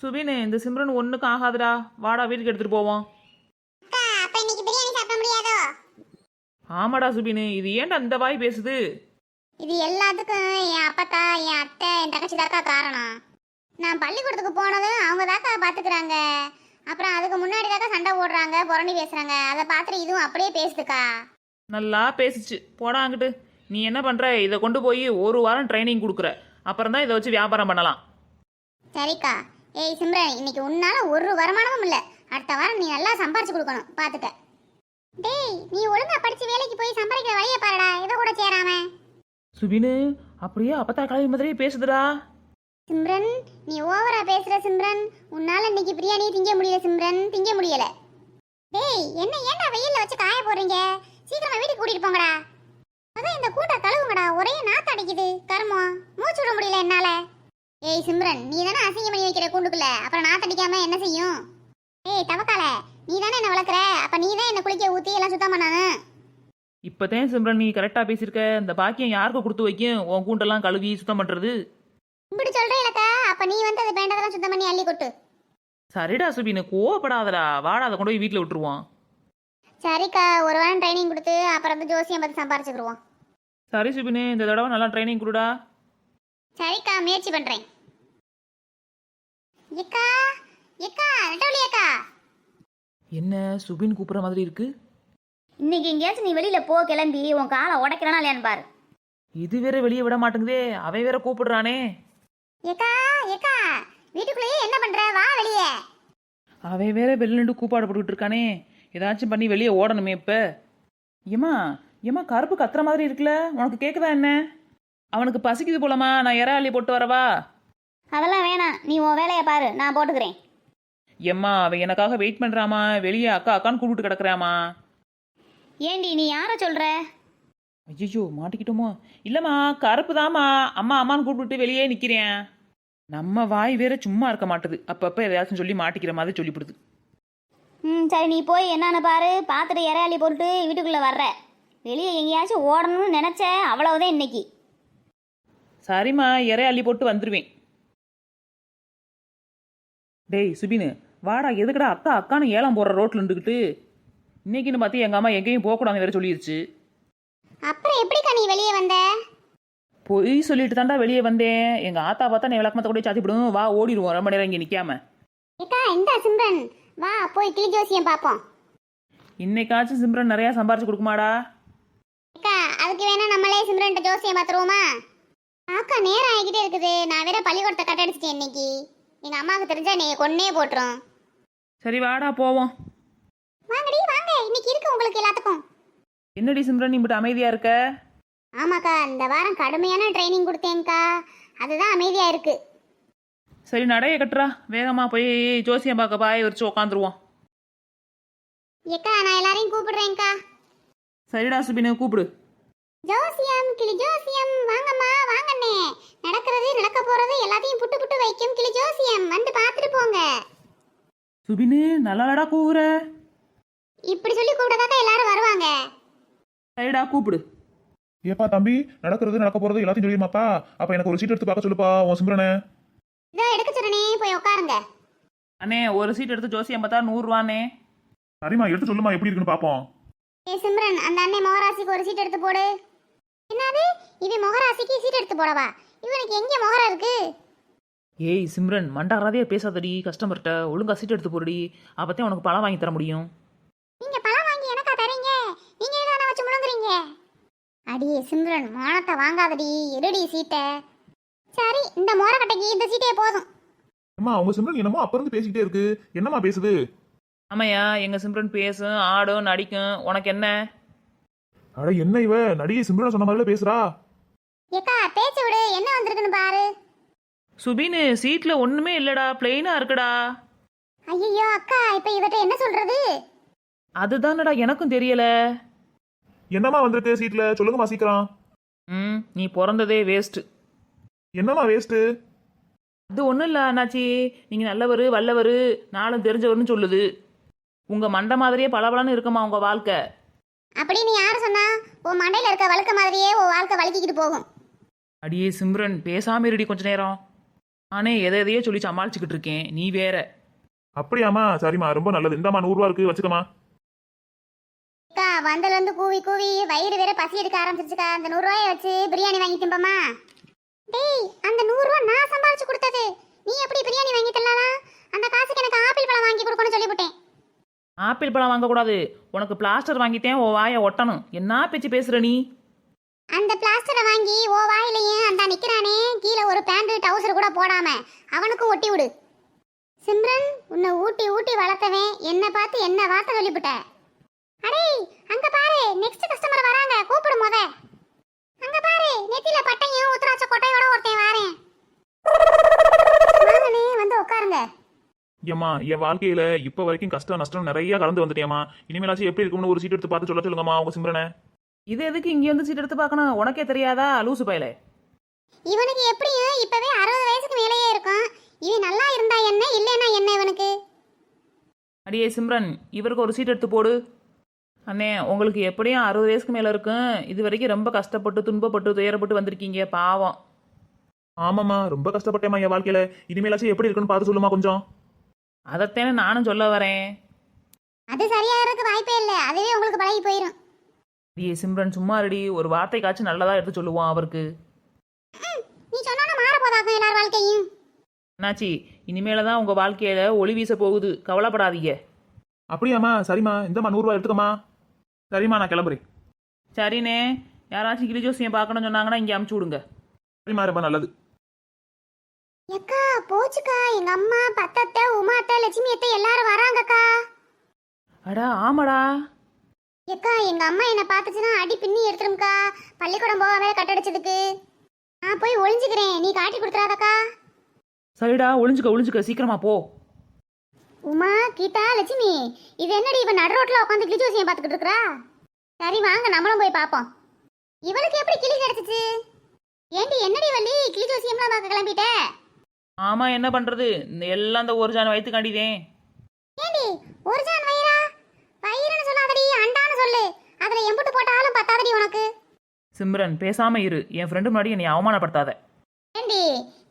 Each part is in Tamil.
சுபின் இந்த சிம்ரன் ஒன்றுக்கும் ஆகாதுடா. வாடா வீட்டுக்கு எடுத்துகிட்டு போவோம். ஆமாடா சுபின் இது ஏன்டா இந்த வாய் பேசுது? இது எல்லாத்துக்கும் என் அப்பத்தா என் அத்தை என் தங்கச்சி தாக்கா காரணம். நான் பள்ளிக்கூடத்துக்கு போனதும் அவங்க தாக்கா பாத்துக்கிறாங்க. அப்புறம் அதுக்கு முன்னாடி தாக்கா சண்டை போடுறாங்க புரணி பேசுறாங்க. அதை பார்த்துட்டு இதுவும் அப்படியே பேசுதுக்கா. நல்லா பேசுச்சு. போடா அங்கிட்டு. நீ என்ன பண்ணுற இதை கொண்டு போய் ஒரு வாரம் ட்ரைனிங் கொடுக்குற. அப்புறம் தான் இதை வச்சு வியாபாரம் பண்ணலாம். சரிக்கா. ஏய் சிம்ரன் இன்னைக்கு உன்னால ஒரு வருமானமும் இல்ல. அடுத்த வாரம் நீ நல்லா சம்பாரிச்சு கொடுக்கணும். பாத்துக்க. டேய் நீ ஒழுங்கா படிச்சு வேலைக்கு போய் சம்பாதிக்கிற வழியை பாருடா. இதை கூட சேராம? சுபின் அப்படியே அப்பத்தா கிளம்பி மாதிரியே பேசுதுடா. சிம்ரன் நீ ஓவரா பேசுற சிம்ரன். உன்னால இன்னைக்கு பிரியாணி திங்க முடியல சிம்ரன். திங்க முடியல. டேய் என்ன ஏன்டா வெயில்ல வச்சு காய போடுறீங்க? சீக்கிரமா வீட்டுக்கு கூட்டிட்டு போங்கடா. அதான் இந்த கூட்ட கழுவுங்கடா. ஒரே நாத்து அடிக்குது. கருமம். மூச்சு விட முடியல என்னால. ஏய் சிம்ரன் நீ தானே அசிங்கம் பண்ணி வைக்கிற கூண்டுக்குள்ள? அப்புறம் நாத்து அடிக்காம என்ன செய்யும்? ஏய் தவக்கால நீ தானே என்ன வளர்க்குற? அப்ப நீ தான் என்ன குளிக்க ஊத்தி எல்லாம் சுத்தம் பண்ணணும் இப்போதான் சிம்ரன் நீ கரெக்டாக பேசியிருக்க. இந்த பாக்கியம் யாருக்கு கொடுத்து வைக்கும்? உன் கூண்டெல்லாம் கழுவி சுத்தம் பண்ணுறது இப்படி சொல்றேலக்கா அப்ப நீ வந்து அது பேண்டதெல்லாம் சுத்தம் பண்ணி அள்ளி கொட்டு. சரிடா சுபின் கோவப்படாதடா. வாடா அதை கொண்டு போய் வீட்டில் விட்டுருவோம். சரிக்கா ஒரு வாரம் ட்ரைனிங் கொடுத்து அப்புறம் வந்து ஜோசியம் பார்த்து சம்பாரிச்சுக்கிடுவோம் சரி சுபின் இந்த தடவை நல்லா ட்ரைனிங் கொடுடா. சரிக்கா முயற்சி பண்றேன். ஏக்கா ஏக்கா நெட்டவழி அக்கா என்ன சுபின் கூப்பிட்ற மாதிரி இருக்கு? இன்னைக்கு எங்கேயாச்சும் நீ வெளியில போ கிளம்பி உன் காலை உடைக்கிறானா இல்லையான்னு பாரு. இது வேற வெளியே விட மாட்டேங்குதே அவன் வேற கூப்பிடுறானே. ஏக்கா ஏக்கா வீட்டுக்குள்ளேயே என்ன பண்ற? வா வெளியே. அவன் வேற வெளில நின்று கூப்பாடு போட்டுக்கிட்டு இருக்கானே. ஏதாச்சும் பண்ணி வெளியே ஓடணுமே இப்போ. ஏமா ஏமா கருப்பு கத்துற மாதிரி இருக்குல்ல? உனக்கு கேட்குதா என்ன? அவனுக்கு பசிக்குது போலமா நான் இற அள்ளி போட்டு வரவா? அதெல்லாம் வேணாம். நீ உன் வேலையை பாரு. நான் போட்டுக்கிறேன். எம்மா அவன் எனக்காக வெயிட் பண்ணுறாமா வெளியே அக்கா அக்கான்னு கூப்பிட்டு கிடக்குறாமா? ஏண்டி நீ யாரை சொல்ற? ஐயோ மாட்டிக்கிட்டோமோ. இல்லைம்மா கருப்பு தாம்மா அம்மா அம்மான்னு கூப்பிட்டு வெளியே நிற்கிறேன் நம்ம வாய் வேற சும்மா இருக்க மாட்டுது. அப்பப்போ எதையாச்சும் சொல்லி மாட்டிக்கிற மாதிரி சொல்லிவிடுது. ம் சரி நீ போய் என்னன்னு பாரு. பார்த்துட்டு இறையாளி போட்டு வீட்டுக்குள்ளே வர்ற. வெளியே எங்கேயாச்சும் ஓடணும்னு நினச்ச அவ்வளவுதான் இன்னைக்கு. சரிம்மா இறை அள்ளி போட்டு வந்துடுவேன் டேய் சுபினு வாடா எதுக்குடா அக்கா அக்கான்னு ஏலம் போடுற ரோட்டில் இருந்துக்கிட்டு இன்னைக்குன்னு பார்த்து எங்கள் அம்மா எங்கேயும் போகக்கூடாது வேற சொல்லிருச்சு. அப்புறம் எப்படிக்கா நீ வெளியே வந்த? பொய் சொல்லிட்டு தான்டா வெளியே வந்தேன். எங்கள் ஆத்தா பார்த்தா நீ விளக்கமத்தை கூட சாத்திவிடும் வா ஓடிடுவோம். ரொம்ப நேரம் இங்கே நிற்காம ஏக்கா இந்த சிம்ரன்? வா போய் கிளி ஜோசியம் பார்ப்போம். இன்னைக்காச்சும் சிம்ரன் நிறையா சம்பாரிச்சு கொடுக்குமாடா? அக்கா அதுக்கு வேணா நம்மளே சிம்ரன்ட்ட ஜோசியம் பார்த்துருவோமா? அக்கா நேரம் ஆகிக்கிட்டே இருக்குது. நான் வேற பள்ளிக்கூடத்தை கட் அடிச்சிட்டேன் இன்னைக்கு. எங்க அம்மாவுக்கு தெரிஞ்சா நீ கொன்னே போட்டுரும். சரி வாடா போவோம். வாங்கடி வாங்க. இன்னைக்கு இருக்கு உங்களுக்கு எல்லாத்துக்கும். என்னடி சிம்ரன் இப்படி அமைதியாக இருக்க? ஆமாக்கா இந்த வாரம் கடுமையான ட்ரைனிங் கொடுத்தேன்க்கா. அதுதான் அமைதியா இருக்கு. சரி நடைய கட்டுறா. வேகமாக போய் ஜோசியம் பார்க்க பாய வச்சு உக்காந்துருவோம். ஏக்கா நான் எல்லாரையும் கூப்பிடுறேன்க்கா. சரிடா சுபினு கூப்பிடு. ஜோசியம் கிளி ஜோசியம். வாங்கம்மா வாங்கண்ணே. நடக்கிறது நடக்க போறது எல்லாத்தையும் புட்டு புட்டு வைக்கும் கிளி ஜோசியம் வந்து பார்த்துட்டு போங்க சுபினு நல்லாடா கூவுற. இப்படி சொல்லி கூப்பிட்டதாக்கா எல்லாரும் வருவாங்க. சரிடா கூப்பிடு. ஏப்பா தம்பி நடக்கிறது நடக்க போறது எல்லாத்தையும் தெரியுமாப்பா அப்ப எனக்கு ஒரு சீட் எடுத்து பார்க்க சொல்லுப்பா உன் சிம்ரனே. இதோ எடுக்க சொல்றனே போய் உட்காருங்க. அண்ணே ஒரு சீட் எடுத்து ஜோசியம் பார்த்தா நூறுரூவாண்ணே சரிம்மா எடுத்து சொல்லுமா எப்படி இருக்குன்னு பாப்போம் ஏ சிம்ரன் அந்த அண்ணன் மொகராசிக்கு ஒரு சீட் எடுத்து போடு. என்னது? இவன் மொகராசிக்கு சீட் எடுத்து போடவா? இவனுக்கு எங்க மொகரா இருக்கு? ஏய் சிம்ரன் மண்டாராதே பேசாதடி. கஸ்டமர்கிட்ட ஒழுங்கா சீட் எடுத்து போடுடி. அப்பதான் உனக்கு பழம் வாங்கி தர முடியும். நீங்க பழம் வாங்கி எனக்கா தரீங்க? நீங்க எதுவும் வச்சு முழுங்குறீங்க? அடியே சிம்ரன் மானத்தை வாங்காதடி. எடுடி சீட்டை. சரி இந்த மோரக்கட்டைக்கு இந்த சீட்டே போதும். அம்மா உங்க சிம்ரன் என்னமோ அப்ப இருந்து பேசிக்கிட்டே இருக்கு. என்னம்மா பேசுது? ஆமையா எங்க சிம்ரன் பேசும் ஆடும் நடிக்கும். உனக்கு என்ன? அட என்ன இவ? நடிகை சிம்ரன் சொன்ன மாதிரில பேசுறா. ஏக்கா பேச்சு விடு. என்ன வந்திருக்குன்னு பாரு. சுபினு சீட்ல ஒண்ணுமே இல்லடா பிளெயினா இருக்குடா. ஐயோ அக்கா இப்ப இவட்ட என்ன சொல்றது? அதுதானடா எனக்கும் தெரியல. என்னம்மா வந்திருக்கு சீட்ல? சொல்லுங்கம்மா சீக்கிரம். ம் நீ பிறந்ததே வேஸ்ட் என்னம்மா வேஸ்ட் அது ஒன்றும் இல்லை அண்ணாச்சி. நீங்கள் நல்லவர் வல்லவர் நாளும் தெரிஞ்சவர்னு சொல்லுது. உங்கள் மண்டை மாதிரியே பளபளன்னு இருக்குமா உங்கள் வாழ்க்கை? அப்படின்னு யாரு சொன்னா உன் மண்டையில இருக்க வழுக்க மாதிரியே உன் வாழ்க்கை வழுக்கிக்கிட்டு போகும். அடியே சிம்ரன் பேசாம இருடி கொஞ்ச நேரம். நானே எதை எதையோ சொல்லி சமாளிச்சுக்கிட்டு இருக்கேன். நீ வேற. அப்படியாம்மா? சரிம்மா. ரொம்ப நல்லது. இந்தாம்மா நூறுரூவா இருக்கு. வச்சுக்கம்மா. அக்கா வந்தல இருந்து கூவி கூவி வயிறு வேற பசி எடுக்க ஆரம்பிச்சிருச்சுக்கா. அந்த நூறு ரூபாயை வச்சு பிரியாணி வாங்கி திம்பமா டேய் அந்த நூறு ரூபா நான் சம்பாரிச்சு கொடுத்தது. நீ எப்படி பிரியாணி வாங்கி தரலாம் அந்த காசுக்கு எனக்கு ஆப்பிள் பழம் வாங்கி கொடுக்கணும்னு சொல்லிவிட்டேன். ஆப்பிள் பழம் வாங்கக்கூடாது. உனக்கு பிளாஸ்டர் வாங்கிட்டேன் உன் வாயை ஒட்டணும். என்ன பேச்சு பேசுற நீ? அந்த பிளாஸ்டரை வாங்கி ஓ வாயிலையும் அந்த நிற்கிறானே கீழே ஒரு பேண்ட் டவுசர் கூட போடாம அவனுக்கும் ஒட்டி விடு. சிம்ரன் உன்னை ஊட்டி ஊட்டி வளர்த்தவன் என்னை பார்த்து என்ன வார்த்தை சொல்லிவிட்ட அடே அங்க பாரு நெக்ஸ்ட் கஸ்டமர் வராங்க கூப்பிடும் போத அங்க பாரு நெத்தியில பட்டையும் உத்தராட்ச கொட்டையோட ஒருத்தன் வாரேன். வாங்கனே வந்து உட்காருங்க. ஏம்மா என் வாழ்க்கையில இப்ப வரைக்கும் கஷ்டம் நஷ்டம் நிறைய கலந்து வந்துட்டேம்மா. இனிமேலாச்சும் எப்படி இருக்கும்னு ஒரு சீட் எடுத்து பார்த்து சொல்ல சொல்லுங்கம்மா உங்க சிம்ரனை. இது எதுக்கு இங்கே வந்து சீட் எடுத்து பார்க்கணும்? உனக்கே தெரியாதா? லூசு பயலே. இவனுக்கு எப்படியும் இப்பவே அறுபது வயசுக்கு மேலேயே இருக்கும்? இவன் நல்லா இருந்தா என்ன? இல்லைன்னா என்ன இவனுக்கு? அடியே சிம்ரன் இவருக்கு ஒரு சீட் எடுத்து போடு. அண்ணே உங்களுக்கு எப்படியும் அறுபது வயசுக்கு மேலே இருக்கும். இது வரைக்கும் ரொம்ப கஷ்டப்பட்டு துன்பப்பட்டு துயரப்பட்டு வந்திருக்கீங்க பாவம். ஆமாம்மா ரொம்ப கஷ்டப்பட்டேம்மா என் வாழ்க்கையில. இனிமேலாச்சும் எப்படி இருக்குன்னு பார்த்து சொல்லுமா கொஞ்சம். அதைத்தானே நானும் சொல்ல வரேன். அது சரியாகிறதுக்கு வாய்ப்பே இல்லை. அதுவே உங்களுக்கு பழகி போயிடும் அடியே சிம்ரன் சும்மா ரெடி ஒரு வார்த்தைக்காச்சும் நல்லதா எடுத்து சொல்லுவோம் அவருக்கு. நீ சொன்னா மாற போதாக்கும் எல்லார் வாழ்க்கையும்? என்னாச்சி? இனிமேல தான் உங்கள் வாழ்க்கையில் ஒளி வீச போகுது. கவலைப்படாதீங்க. அப்படியாம்மா சரிம்மா. இந்தம்மா நூறுரூவா எடுத்துக்கம்மா. சரிம்மா நான் கிளம்புறேன். சரிண்ணே. யாராச்சும் கிளி ஜோசியம் பார்க்கணும்னு சொன்னாங்கன்னா இங்கே அமுச்சு விடுங்க. சரிம்மா ரொம்ப நல்லது. எக்கா போச்சுக்கா. எங்க அம்மா பத்தத்தை உமாத்த லட்சுமி அத்தை எல்லாரும் வராங்கக்கா. அடா ஆமாடா. எக்கா எங்க அம்மா என்ன பார்த்துச்சுன்னா அடி பின்னி எடுத்துரும்க்கா. பள்ளிக்கூடம் போகாம கட்டடிச்சதுக்கு. நான் போய் ஒளிஞ்சுக்கிறேன். நீ காட்டி கொடுத்துறாதக்கா. சரிடா ஒளிஞ்சுக்க ஒளிஞ்சுக்க. சீக்கிரமா போ. உமா கீதா லட்சுமி இது என்னடி இவன் நடு ரோட்ல உட்காந்து கிளி ஜோசியம் பார்த்துக்கிட்டு இருக்கா சரி வாங்க நம்மளும் போய் பார்ப்போம். இவளுக்கு எப்படி கிளி கிடைச்சிச்சு? ஏண்டி என்னடி வள்ளி கிளி ஜோசியம்லாம் பார்க்க கிளம்பிட்ட? ஆமாம் என்ன பண்ணுறது இந்த எல்லாம் இந்த ஒரு ஜான் வயிற்று காண்டிதேன் ஏண்டி ஒரு ஜான் வயிறா? சொல்லு. அதுல எம்புட்டு போட்டாலும் பத்தாதடி உனக்கு. சிம்ரன் பேசாம இரு. என் ஃப்ரெண்டு முன்னாடி என்னை அவமானப்படுத்தாத. ஏண்டி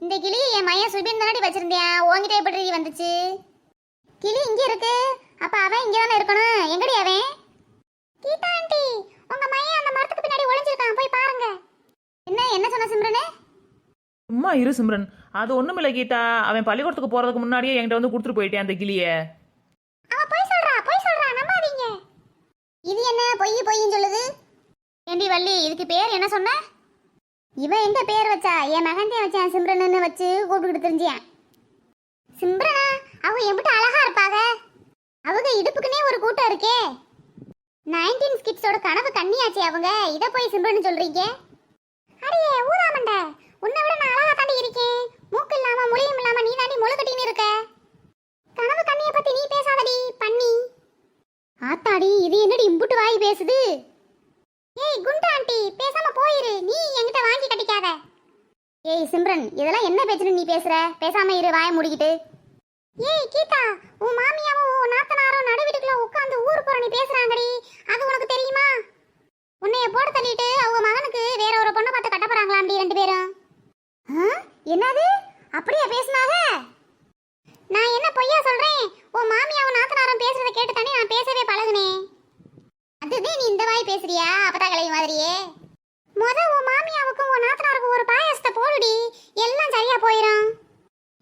இந்த கிளி என் மையன் சுபின் தானடி வச்சிருந்தேன் உன்கிட்ட எப்படி வந்துச்சு? கிளி இங்க இருக்கு. அப்ப அவன் இங்க தானே இருக்கணும். எங்கடி அவன்? கீதா ஆண்டி உங்க மையன் அந்த மரத்துக்கு பின்னாடி ஒளிஞ்சிருக்கான். போய் பாருங்க. என்ன என்ன சொன்ன சிம்ரனே? சும்மா இரு சிம்ரன். அது ஒன்றும் இல்லை கீதா. அவன் பள்ளிக்கூடத்துக்கு போகிறதுக்கு முன்னாடியே என்கிட்ட வந்து கொடுத்துட்டு போயிட்டேன் அந்த கிளியை. அவன் பொய் சொல்றா நம்பாதீங்க இது என்ன பொய் பொய்ன்னு சொல்லுது? ஏண்டி வள்ளி இதுக்கு பேர் என்ன சொன்ன? இவன் எங்க பேர் வச்சா? என் மகன்தே வச்சான் சிம்ரன்னு வச்சு கூப்பிட்டுக்கிட்டு தெரிஞ்சியான் சிம்ரனா அவங்க எம்பிட்டு அழகா இருப்பாங்க அவங்க இடுப்புக்குனே ஒரு கூட்டம் இருக்கே. நைன்டீன் ஸ்கிட்ஸோட கனவு கண்ணியாச்சே அவங்க. இதை போய் சிம்ரன் சொல்றீங்க? அடியே ஊதாமண்ட உன்னை விட நான் அழகா தாண்டி இருக்கேன். மூக்கு இல்லாம முழியும் இல்லாம நீ தாண்டி முழு கட்டின்னு இருக்க. கனவு கண்ணிய பத்தி நீ பேசாதடி பண்ணி. ஆத்தாடி இது என்னடி இம்புட்டு வாய் பேசுது? ஏய் குண்டு ஆண்டி பேசாம போயிரு. நீ என்கிட்ட வாங்கி கட்டிக்காத. ஏய் சிம்ரன் இதெல்லாம் என்ன பேச்சுன்னு நீ பேசுற? பேசாம இரு வாய முடிக்கிட்டு. ஏய் கீதா உன் மாமியாவும் உன் நாத்தனாரும் நடு வீட்டுக்குள்ள உட்காந்து ஊர் புறணி நீ பேசுறாங்கடி. அது உனக்கு தெரியுமா? உன்னைய போட தள்ளிட்டு அவங்க மகனுக்கு வேற ஒரு பொண்ணை பார்த்து கட்ட போறாங்களாம்டி ரெண்டு பேரும். ஆ? என்னது? அப்படியா பேசினாங்க நான் என்ன பொய்யா சொல்றேன் உன் மாமியாவும் நாத்தனாரும் பேசுறத கேட்டு தானே நான் பேசவே பழகுனேன் அதுதான் நீ இந்த வாய் பேசுறியா அப்பதா கலை மாதிரியே முத உன் மாமியாவுக்கும் உன் நாத்தனாருக்கும் ஒரு பாயாசத்தை போடுடி எல்லாம் சரியா போயிடும்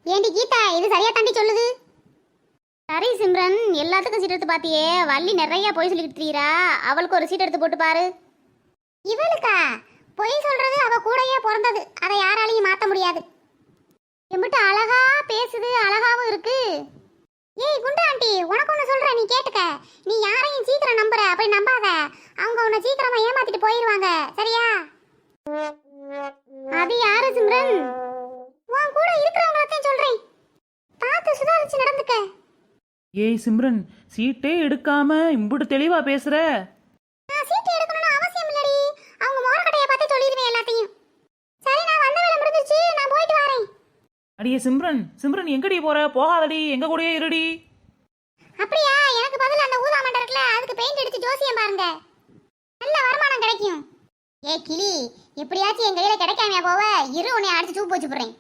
ஏண்டி கீதா இது சரியா தாண்டி சொல்லுது சரி சிம்ரன் எல்லாத்துக்கும் சீட் எடுத்து பாத்தியே வள்ளி நிறைய பொய் சொல்லிக்கிட்டு இருக்கீரா அவளுக்கு ஒரு சீட் எடுத்து போட்டு பாரு. இவளுக்கா? பொய் சொல்றது அவ கூடயே பிறந்தது. அதை யாராலையும் மாத்த முடியாது. எம்பிட்டு அழகா பேசுது அழகாவும் இருக்கு. ஏய் குண்டு ஆண்டி உனக்கு ஒன்று சொல்கிறேன் நீ கேட்டுக்க. நீ யாரையும் சீக்கிரம் நம்புற அப்படி நம்பாத. அவங்க உன்னை சீக்கிரமா ஏமாத்திட்டு போயிருவாங்க. சரியா? அது யாரு சிம்ரன்? உன் கூட இருக்கிறவங்களத்தையும் சொல்றேன். பார்த்து சுதாரிச்சு நடந்துக்க. ஏய் சிம்ரன் சீட்டே எடுக்காம இம்புட்டு தெளிவா பேசுற. சீட்டு எடுக்கணும்னு அவசியம் இல்லடி. அவங்க மோரக்கட்டையை பார்த்து சொல்லிடுவேன் எல்லாத்தையும். சரி நான் வந்த வேலை முடிஞ்சிருச்சு. நான் போயிட்டு வரேன். அடியே சிம்ரன் சிம்ரன் எங்கடி போற? போகாதடி எங்க கூடயே இருடி. அப்படியா? எனக்கு பதில் அந்த ஊதா மண்டை இருக்குல்ல அதுக்கு பெயிண்ட் அடிச்சு ஜோசியம் பாருங்க. நல்ல வருமானம் கிடைக்கும். ஏ கிளி எப்படியாச்சும் என் கையில கிடைக்காமையா போவ? இரு உன்னை அடிச்சு சூப்பு வச்சு போடுறேன்.